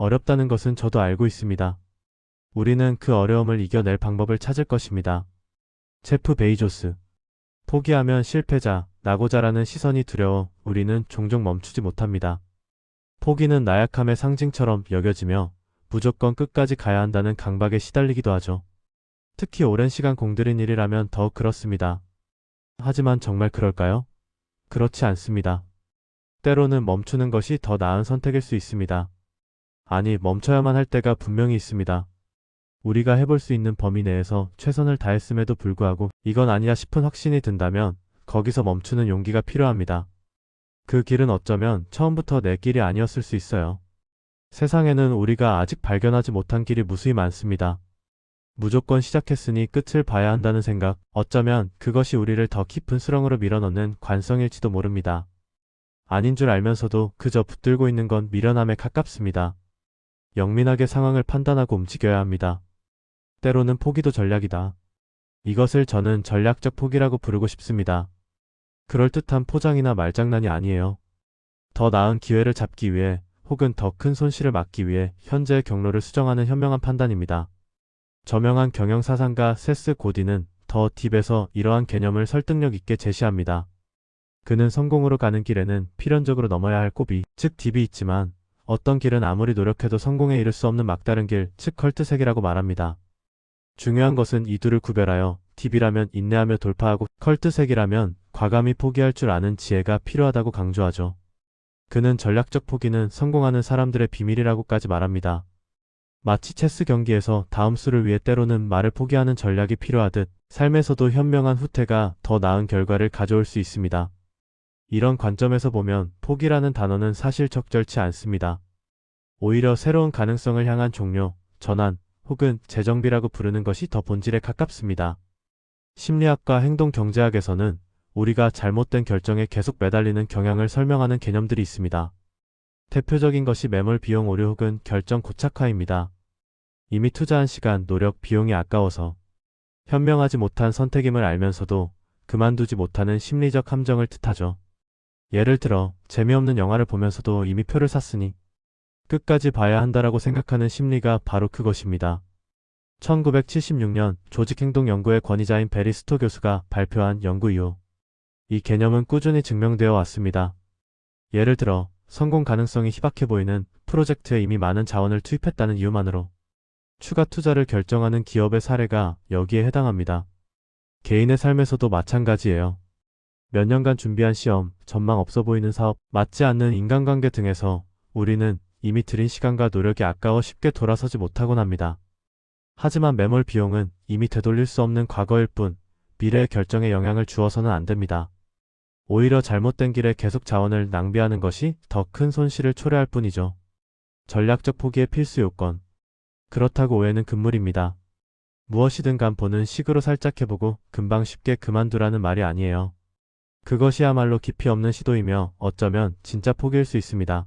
어렵다는 것은 저도 알고 있습니다. 우리는 그 어려움을 이겨낼 방법을 찾을 것입니다. 제프 베이조스. 포기하면 실패자, 나고자라는 시선이 두려워 우리는 종종 멈추지 못합니다. 포기는 나약함의 상징처럼 여겨지며 무조건 끝까지 가야 한다는 강박에 시달리기도 하죠. 특히 오랜 시간 공들인 일이라면 더욱 그렇습니다. 하지만 정말 그럴까요? 그렇지 않습니다. 때로는 멈추는 것이 더 나은 선택일 수 있습니다. 아니, 멈춰야만 할 때가 분명히 있습니다. 우리가 해볼 수 있는 범위 내에서 최선을 다했음에도 불구하고 이건 아니야 싶은 확신이 든다면 거기서 멈추는 용기가 필요합니다. 그 길은 어쩌면 처음부터 내 길이 아니었을 수 있어요. 세상에는 우리가 아직 발견하지 못한 길이 무수히 많습니다. 무조건 시작했으니 끝을 봐야 한다는 생각, 어쩌면 그것이 우리를 더 깊은 수렁으로 밀어넣는 관성일지도 모릅니다. 아닌 줄 알면서도 그저 붙들고 있는 건 미련함에 가깝습니다. 영민하게 상황을 판단하고 움직여야 합니다. 때로는 포기도 전략이다. 이것을 저는 전략적 포기라고 부르고 싶습니다. 그럴듯한 포장이나 말장난이 아니에요. 더 나은 기회를 잡기 위해 혹은 더 큰 손실을 막기 위해 현재의 경로를 수정하는 현명한 판단입니다. 저명한 경영사상가 세스 고디는 더 딥에서 이러한 개념을 설득력 있게 제시합니다. 그는 성공으로 가는 길에는 필연적으로 넘어야 할 고비, 즉 딥이 있지만 어떤 길은 아무리 노력해도 성공에 이를 수 없는 막다른 길, 즉 컬트색이라고 말합니다. 중요한 것은 이 둘을 구별하여 딥이라면 인내하며 돌파하고 컬트색이라면 과감히 포기할 줄 아는 지혜가 필요하다고 강조하죠. 그는 전략적 포기는 성공하는 사람들의 비밀이라고까지 말합니다. 마치 체스 경기에서 다음 수를 위해 때로는 말을 포기하는 전략이 필요하듯 삶에서도 현명한 후퇴가 더 나은 결과를 가져올 수 있습니다. 이런 관점에서 보면 포기라는 단어는 사실 적절치 않습니다. 오히려 새로운 가능성을 향한 종료, 전환, 혹은 재정비라고 부르는 것이 더 본질에 가깝습니다. 심리학과 행동경제학에서는 우리가 잘못된 결정에 계속 매달리는 경향을 설명하는 개념들이 있습니다. 대표적인 것이 매몰 비용 오류 혹은 결정 고착화입니다. 이미 투자한 시간, 노력, 비용이 아까워서 현명하지 못한 선택임을 알면서도 그만두지 못하는 심리적 함정을 뜻하죠. 예를 들어 재미없는 영화를 보면서도 이미 표를 샀으니 끝까지 봐야 한다라고 생각하는 심리가 바로 그것입니다. 1976년 조직행동연구의 권위자인 베리 스토 교수가 발표한 연구 이후 이 개념은 꾸준히 증명되어 왔습니다. 예를 들어 성공 가능성이 희박해 보이는 프로젝트에 이미 많은 자원을 투입했다는 이유만으로 추가 투자를 결정하는 기업의 사례가 여기에 해당합니다. 개인의 삶에서도 마찬가지예요. 몇 년간 준비한 시험, 전망 없어 보이는 사업, 맞지 않는 인간관계 등에서 우리는 이미 들인 시간과 노력이 아까워 쉽게 돌아서지 못하곤 합니다. 하지만 매몰 비용은 이미 되돌릴 수 없는 과거일 뿐 미래의 결정에 영향을 주어서는 안 됩니다. 오히려 잘못된 길에 계속 자원을 낭비하는 것이 더 큰 손실을 초래할 뿐이죠. 전략적 포기의 필수 요건. 그렇다고 오해는 금물입니다. 무엇이든 간 보는 식으로 살짝 해보고 금방 쉽게 그만두라는 말이 아니에요. 그것이야말로 깊이 없는 시도이며 어쩌면 진짜 포기일 수 있습니다.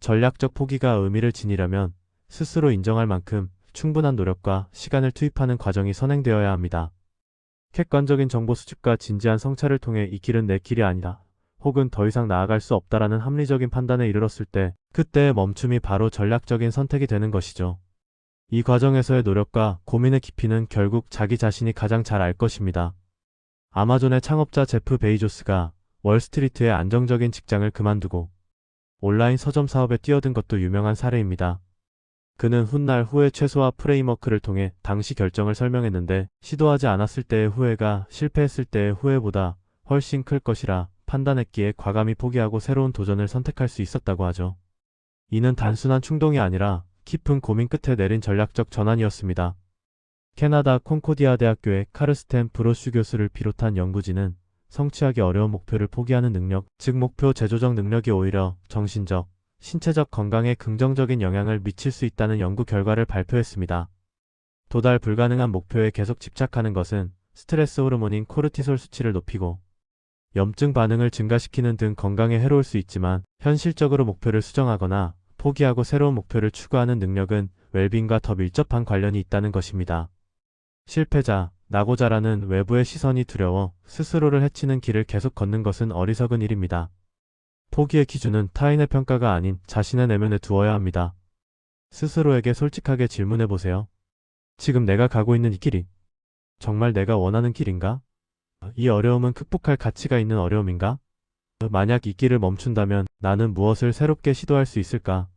전략적 포기가 의미를 지니려면 스스로 인정할 만큼 충분한 노력과 시간을 투입하는 과정이 선행되어야 합니다. 객관적인 정보 수집과 진지한 성찰을 통해 이 길은 내 길이 아니다. 혹은 더 이상 나아갈 수 없다라는 합리적인 판단에 이르렀을 때 그때의 멈춤이 바로 전략적인 선택이 되는 것이죠. 이 과정에서의 노력과 고민의 깊이는 결국 자기 자신이 가장 잘 알 것입니다. 아마존의 창업자 제프 베이조스가 월스트리트의 안정적인 직장을 그만두고 온라인 서점 사업에 뛰어든 것도 유명한 사례입니다. 그는 훗날 후회 최소화 프레임워크를 통해 당시 결정을 설명했는데 시도하지 않았을 때의 후회가 실패했을 때의 후회보다 훨씬 클 것이라 판단했기에 과감히 포기하고 새로운 도전을 선택할 수 있었다고 하죠. 이는 단순한 충동이 아니라 깊은 고민 끝에 내린 전략적 전환이었습니다. 캐나다 콘코디아 대학교의 카르스텐 브로슈 교수를 비롯한 연구진은 성취하기 어려운 목표를 포기하는 능력, 즉 목표 제조적 능력이 오히려 정신적, 신체적 건강에 긍정적인 영향을 미칠 수 있다는 연구 결과를 발표했습니다. 도달 불가능한 목표에 계속 집착하는 것은 스트레스 호르몬인 코르티솔 수치를 높이고 염증 반응을 증가시키는 등 건강에 해로울 수 있지만 현실적으로 목표를 수정하거나 포기하고 새로운 목표를 추구하는 능력은 웰빙과 더 밀접한 관련이 있다는 것입니다. 실패자, 나고자라는 외부의 시선이 두려워 스스로를 해치는 길을 계속 걷는 것은 어리석은 일입니다. 포기의 기준은 타인의 평가가 아닌 자신의 내면에 두어야 합니다. 스스로에게 솔직하게 질문해 보세요. 지금 내가 가고 있는 이 길이 정말 내가 원하는 길인가? 이 어려움은 극복할 가치가 있는 어려움인가? 만약 이 길을 멈춘다면 나는 무엇을 새롭게 시도할 수 있을까?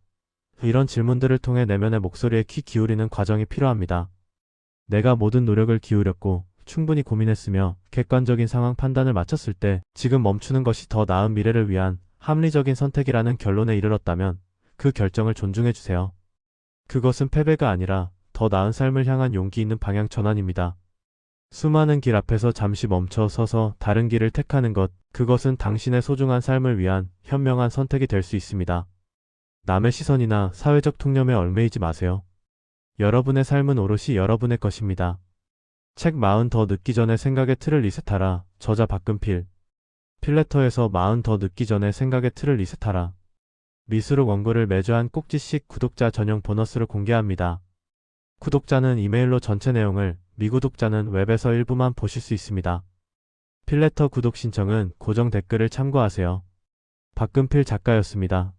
이런 질문들을 통해 내면의 목소리에 귀 기울이는 과정이 필요합니다. 내가 모든 노력을 기울였고 충분히 고민했으며 객관적인 상황 판단을 마쳤을 때 지금 멈추는 것이 더 나은 미래를 위한 합리적인 선택이라는 결론에 이르렀다면 그 결정을 존중해 주세요. 그것은 패배가 아니라 더 나은 삶을 향한 용기 있는 방향 전환입니다. 수많은 길 앞에서 잠시 멈춰 서서 다른 길을 택하는 것, 그것은 당신의 소중한 삶을 위한 현명한 선택이 될 수 있습니다. 남의 시선이나 사회적 통념에 얽매이지 마세요. 여러분의 삶은 오롯이 여러분의 것입니다. 책 마흔 더 늦기 전에 생각의 틀을 리셋하라. 저자 박근필. 필레터에서 마흔 더 늦기 전에 생각의 틀을 리셋하라. 미수록 원고를 매주 한 꼭지씩 구독자 전용 보너스를 공개합니다. 구독자는 이메일로 전체 내용을, 미구독자는 웹에서 일부만 보실 수 있습니다. 필레터 구독 신청은 고정 댓글을 참고하세요. 박근필 작가였습니다.